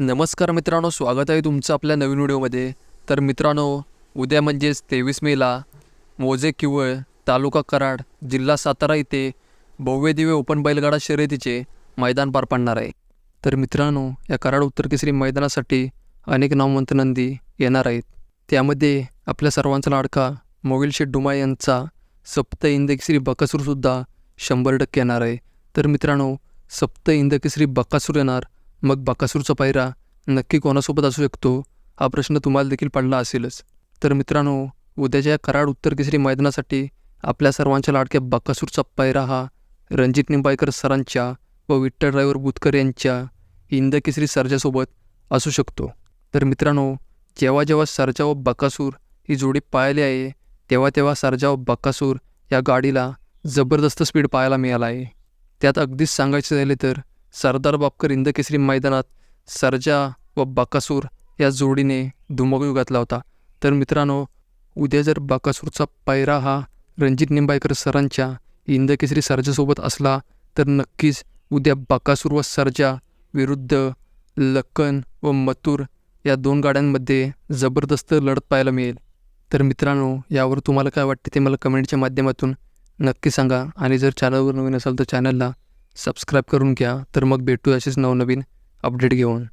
नमस्कार मित्रांनो स्वागत आहे तुमचं आपल्या नवीन व्हिडिओमध्ये. तर मित्रांनो उद्या म्हणजेच तेवीस मेला मोजे किवळ तालुका कराड जिल्हा सातारा इथे भव्य दिव्य ओपन बैलगाडा शर्यतीचे मैदान पार पडणार आहे. तर मित्रांनो या कराड उत्तर केसरी मैदानासाठी अनेक नामवंत नंदी येणार आहेत. त्यामध्ये आपल्या सर्वांचा लाडका मोगिल शेठ डुमा यांचा सप्त इंदकेसरी बकासूरसुद्धा शंभर टक्के येणार आहे. तर मित्रांनो सप्त इंदकेसरी बकासूर येणार मग बकासूरचा पायरा नक्की कोणासोबत असू शकतो? हा प्रश्न तुम्हाला देखील पडला असेलच. तर मित्रांनो उद्याच्या या कराड उत्तर केसरी मैदानासाठी आपल्या सर्वांच्या लाडक्या बकासूरचा पायरा हा रणजित निंबाळकर सरांच्या व विठ्ठल ड्रायव्हर बुतकर यांच्या इंदकेसरी सरजासोबत असू शकतो. तर मित्रांनो जेव्हा जेव्हा सरजा व बकासूर ही जोडी पाळली आहे तेव्हा तेव्हा सरजा व बकासूर या गाडीला जबरदस्त स्पीड पाहायला मिळाला आहे. त्यात अगदीच सांगायचं झाले तर सरदार बापकर इंदकेसरी मैदानात सरजा व बकासूर या जोडीने धुमकूळ घातला होता. तर मित्रांनो उद्या जर बकासूरचा पायरा हा रणजित निंबाळकर सरांच्या इंदकेसरी सरजासोबत असला तर नक्कीच उद्या बकासूर व सरजा विरुद्ध लक्कन व मतूर या दोन गाड्यांमध्ये जबरदस्त लढत पाहायला मिळेल. तर मित्रांनो यावर तुम्हाला काय वाटते ते मला कमेंटच्या माध्यमातून नक्की सांगा. आणि जर चॅनलवर नवीन असाल तर चॅनलला सबस्क्राईब करून घ्या तर मग भेटू असेच नवनवीन अपडेट घेऊन.